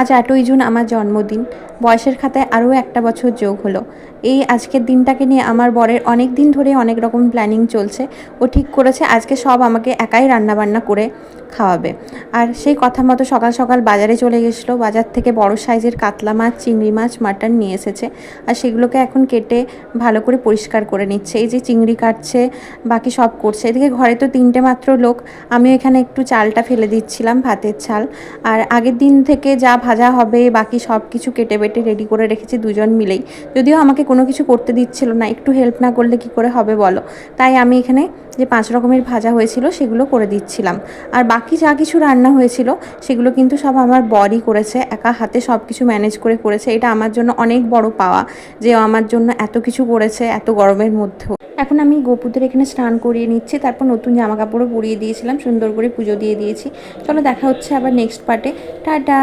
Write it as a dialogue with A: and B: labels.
A: আজ আটই জুন আমার জন্মদিন। বয়সের খাতায় আরও একটা বছর যোগ হলো। এই আজকের দিনটাকে নিয়ে আমার বরের অনেক দিন ধরে অনেক রকম প্ল্যানিং চলছে। ও ঠিক করেছে, আজকে সব আমাকে একাই রান্নাবান্না করে খাওয়াবে। আর সেই কথা মতো সকাল সকাল বাজারে চলে গেছিল। বাজার থেকে বড় সাইজের কাতলা মাছ, চিংড়ি মাছ, মাটন নিয়ে এসেছে। আর সেগুলোকে এখন কেটে ভালো করে পরিষ্কার করে নিচ্ছে। এই যে চিংড়ি কাটছে, বাকি সব করছে। এদিকে ঘরে তো তিনটে মাত্র লোক। আমি এখানে একটু চালটা ফেলে দিচ্ছিলাম, ভাতের চাল। আর আগের দিন থেকে যা ভাজা হবে, বাকি সব কিছু কেটে বেটে রেডি করে রেখেছি দুজন মিলেই। যদিও আমাকে কোনো কিছু করতে দিচ্ছিল না, একটু হেল্প না করলে কি করে হবে বলো? তাই আমি এখানে যে পাঁচ রকমের ভাজা হয়েছিল, সেগুলো করে দিচ্ছিলাম। আর বাকি যা কিছু রান্না হয়েছিল, সেগুলো কিন্তু সব আমার বরই করেছে, একা হাতে সব কিছু ম্যানেজ করে করেছে। এটা আমার জন্য অনেক বড় পাওয়া যে আমার জন্য এত কিছু করেছে, এত গরমের মধ্যেও। এখন আমি গোপুদের এখানে স্নান করিয়ে নিচ্ছি, তারপর নতুন জামা কাপড়ও পরিয়ে দিয়েছিলাম, সুন্দর করে পুজো দিয়ে দিয়েছি। চলো দেখা হচ্ছে আবার নেক্সট পার্টে টাটা!